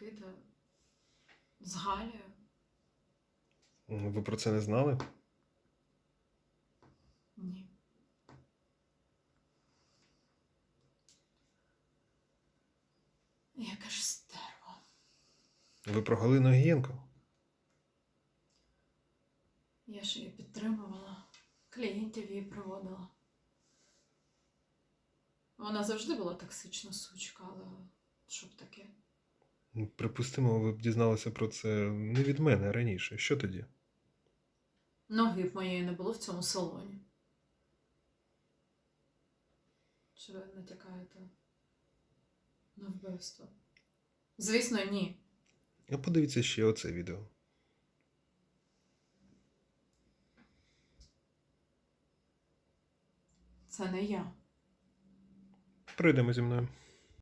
Микита з Галею. Ви про це не знали? Ні. Яке ж стерво. Ви про Галину Гієнко? Я ж її підтримувала, клієнтів її приводила. Вона завжди була токсична сучка, але? Припустимо, ви б дізналися про це не від мене раніше. Що тоді? Ноги б моєї не було в цьому салоні. Чи ви натякаєте на вбивство? Звісно, ні. А подивіться ще оце відео. Це не я. Пройдемо зі мною.